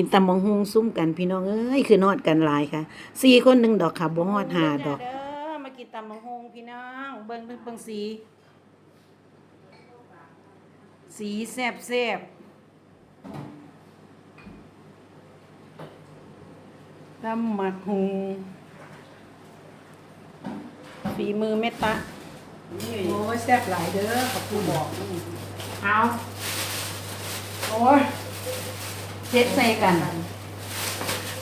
กินตำมังฮุงซุ่มกันพี่น้องเอ้ยคือนอดกันหลายค่ะสี่คนหนึ่งดอกค่ะบ่ฮอดหาดอกเด้อมากินตำมังฮุงพี่น้องเบิ่งเบิ่งสีสีแซ่บแซ่บตำมักฮุงฝีมือเมตตาโอ้ยแซ่บหลายเด้อขอบคุณบอกเอาโอ้ย เช็ดใส่กันม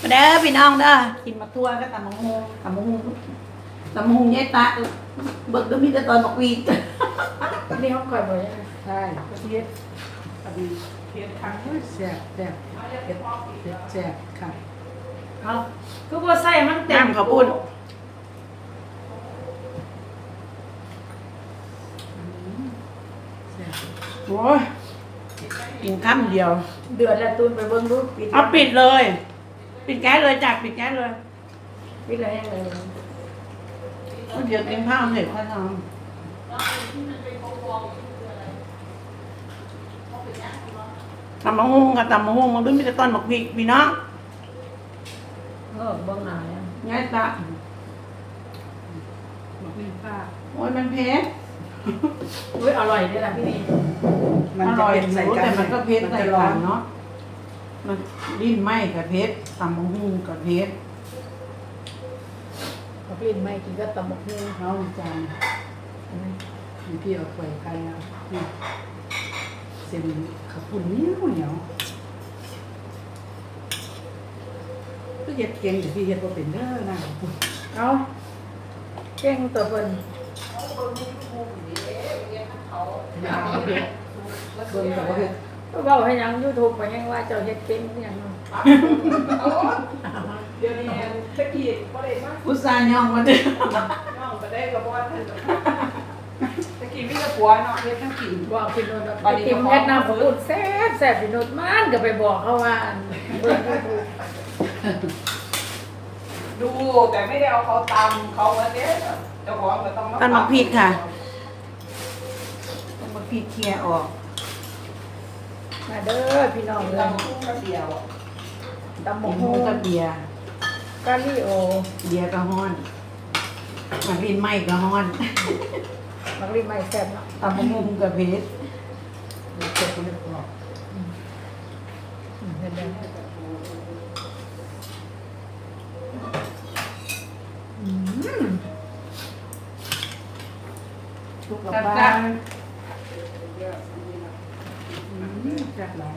าเด้อพี่น้องเด้อกินมาตัวก็ตำมังฮงตำมังฮงตำมังฮงยายตาเบิกก็มีแต่ตอนบักวีดนี่เขาคอยบอกยังไงใช่กระเทียมอันนี้เทียมทั้งแซ่บแซ่บเผ็ดเผ็ดแซ่บค่ะเอาคือว่าใส่มันเต็มน้ำข้าวปุ้นแซ่บโอ้ย กินข้ามเดียว เดือดแล้วตูนไปเบิ่งดูปิดเอาปิดเลย ปิดแก๊สเลยจ้ะปิดแก๊สเลยปิดเลยยังไงเดี๋ยวกินข้าวเสร็จค่อยทำตำมังฮงกับตำมังฮงมันด้วยมีแต่ตอนบักวีดพี่น้องเออเบิ่งหน้ายังยายตาบอกมีป้าโอ้ยมันเผ็ด อุ้ยอร่อยด้วยล่ะพี่นี่มันอจะร่อยเป็นอใส่ยู่กันแต่มันก็เผ็ดมันใส่จะร้ร้ออนนเนาะมันดิ้นไหมกับเผ็ดตำมะฮุ่งกับเผ็ดเขาพี่ไม่กินก็ตำบักหุ่งเอาจานมีพี่เอาไข่ไก่อะนี่เส้นขับปุ่นเหนียวเหนียวก็เฮ็ดเก่งแต่พี่เฮ็ดบ่เป็นเด้อนะขับปุ่นเอาเก่งตัวเพิ่น ยาว เฮ็ดเบิ่งแต่ว่าเฮ็ดก็เว้าให้ยัง YouTube ไปยังว่าเจ้าเฮ็ดเก่งอหย่างนั้นเดี๋ยวนี้ตะกี้ก็ได้มาอุตส่าห์ย่องมาเด้อน้องก็ได้กับบ่ท่านตะกี้มีแต่ผัวเนาะเฮ็ดทั้งกินบอกพี่โนนว่าไปกินเฮ็ดน้ำปุ่นแซ่บแซ่บพี่โนนมันก็ไปบอกเขาว่าอันเบิ่ง YouTube ดูแต่ไม่ได้เอาเขาตำเขาว่าเด้เจ้าของก็ต้องตำมะพริกค่ะตำมะ พริกเคลียร์ออก มาเด้อพี่น้องเอ้ยตำคู่กระเดียวตำบัมะกฮุ่หุ่งงกับเบียร์กะลี่โอเบียร์ก็ฮ้อนมารินไหมก็ฮ้อนมักรีไม่แซ่บเนาะตำมะฮุ่งกับเผ็ดเจ็บบ่ได้ออกอืมเห็นไหมอืมทุกกระจัดบ้าจ้าน อืมแซ่ บหลาย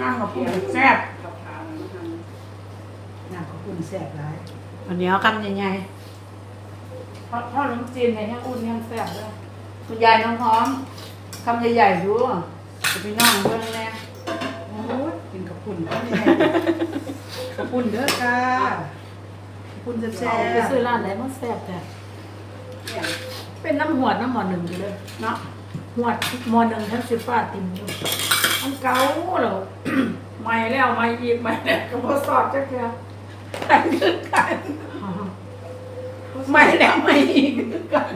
น้ำกับปุ้นแซ่บกับทางมันน้ำข้าวปุ้นแซ่บหลายวันนี้เอาคำใหญ่เพราะเพราะขนมจีนเนี่ยยังอุ่นยังแซ่บเลยๆคุณยายน้องพร้อมคำใหญ่ๆดูจะพี่น้องเบิ่งแน่โอ้ยกินข้าวปุ้นก็ไม่ได้ข้าวปุ้นเด้อค่ะข้าวปุ้นแซ่เอาไปบซื้อร้านไหนมันแซ่บแต่เนี่ยเป็นน้ำหวดน้ำหมอหนึ่งอยู่เลยเนาะหวดหมอหนึ่งทั้งสิบฟ้าติ่มอยู่ มันเก่าแล้วใหม่แล้วใหม่อีกใหม่แล้วก็พอสอดจักเทื่อแต่งขึ้นกันไม่แล้วไม่อีกคือกัน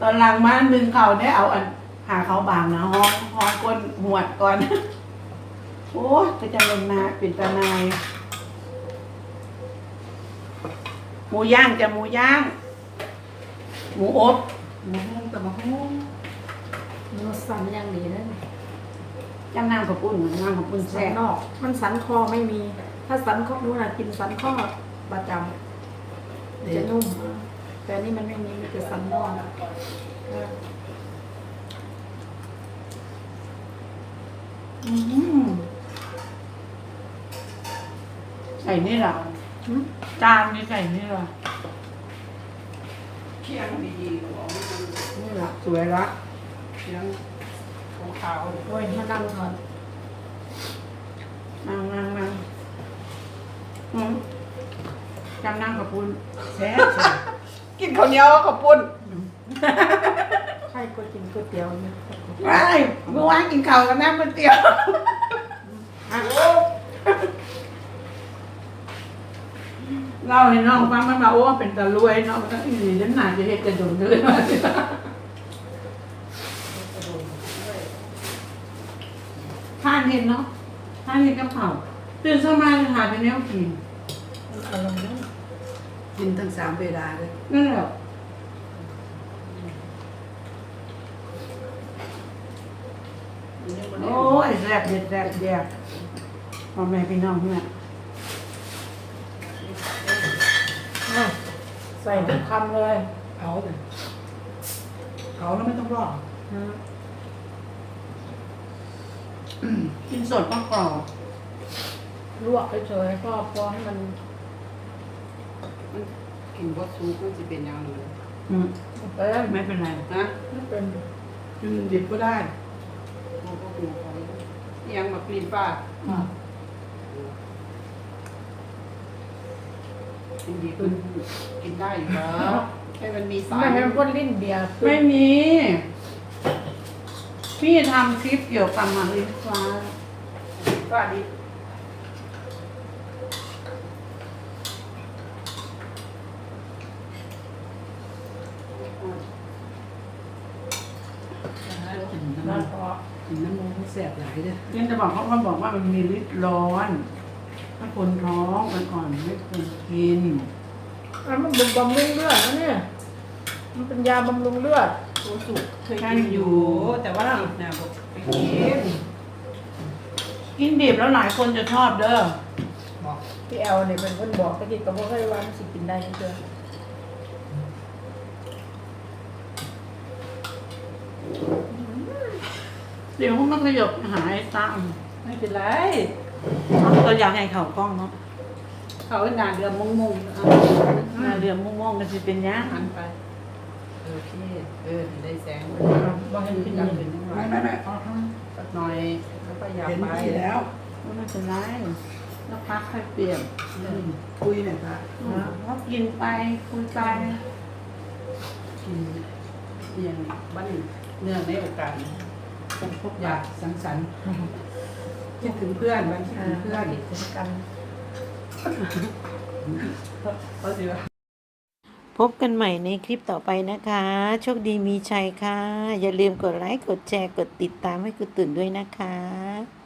ตอนหลังมาหนึ่งเขาได้เอาอันหาเขาบางนะห้องห้องก้นหวดก่อน โอ้ยก็จะลงนาเป็นตาหนายหมูย่างจะหมูย่าง หมูอบมะม่วงแต่มะม่วง มันสันอย่างดีนะย่างน้ำข้าวปุ้นน้ำข้าวปุ้นสัแซ่นบนอก มันสันคอไม่มี ถ้าสันคอนู้นน่ะกินสันคอประจำจะนุ่ม แต่อันนี่มันไม่มีมีแต่สันนอกเอออืมใส่นี่เหรอหึจานนี่ใส่นี่เหรอเคียงดีๆของมันนี่เหรอสวยละ เคียงขาวๆโอ้ยมานั่งก่อนนั่งนั่งนั่งอืมจำนั่งกับปุ้นแซ่บแซ่บกินข้าวเหนียวข้าวปุ้นใครก็กินก๋วยเตี๋ยวเนี่ยไอ้เมื่อวานกินข้าวกับน้ำมันเตี๋ยวอะเราเห็นน้องฟังมันมาโอ้เป็นตะรวยเนาะมันก็อีหลีน้ำหนาจะเห็ดกระดุมเลยมาสิท่าน เห็นเนาะถ้ามีกระเพราตื่นเช้ามาจะหาเป็นแนวกินอารมณ์นั้นกินทั้งสามเวลาเลยนั่นแหละโอ้ยแซ่บเด็ดแซ่บเด็ดพ่อแม่พี่น้องเนี่ยอะใส่ทุกคำเลย เอาเลยเอาแล้วไม่ต้องรอนะ กินสดมากกรอบลวกเฉยๆก็พอให้มันกินวัตถุมันจะเป็นยังไงอืมเป็นไม่เป็นไรนะไม่เป็นกินดิบก็ได้โอ้โหหัวไปยังแบบปีนป้าอืมกินดีขึ้นกินได้อยู่เหรอให้มันมีสาไม่ยให้มันพ่นลิ้นเบียร์ขึ้นไม่มี พี่ทำคลิปเกี่ยวกับหมากลิ้นฟ้าก็ดีกินนั่นน้ำพอกินน้ำมันแสบหลายเลยยังจะบอกเขาเขาบอกว่ามันมีฤทธิ์ร้อน ถ้าคนท้องมันอ่อนไม่ควรกินอันมันบำรุงเลือดนะเนี่ย มันเป็นยาบำรุงเลือด โอ้สุกเคยกินอยู่ แต่ว่าติดนะบอกไปกินกินดิบแล้วหลายคนจะชอบเด้อบอกพี่แอลเนี่ยเป็นคนบอกตะกี้ก็บอกให้ว่ามันสิกินได้เพื่อนเดี๋ยวมันขยบหายตามไม่เป็นไรเราอยากให้เขากล้องเนาะเขาหนาเดือมงมงๆเอาหน้าเรือม่วงๆกันสิเป็นย่างหันไป เออพี่เออได้แสงบอกให้กินดังดีขึ้นไม่ไม่ไม่เอาทสักหน่อย แล้วก็อยาำเห็นไปที่แล้วไม่เป็นไรแล้วพักค่อยเปลี่ยนอืมคุยเนี่ยค่ะแล้วกินไปคุยไปกินเอียงบ้านเนื่องในโอกาสนี้ต้องพบอยากสังสรรค์คิดถึงเพื่อนวันคิดอ่ถึงเพื่อนกันเพราสิว่า พบกันใหม่ในคลิปต่อไปนะคะ โชคดีมีชัยค่ะ อย่าลืมกดไลค์ กดแชร์ กดติดตามให้คุณตื่นด้วยนะคะ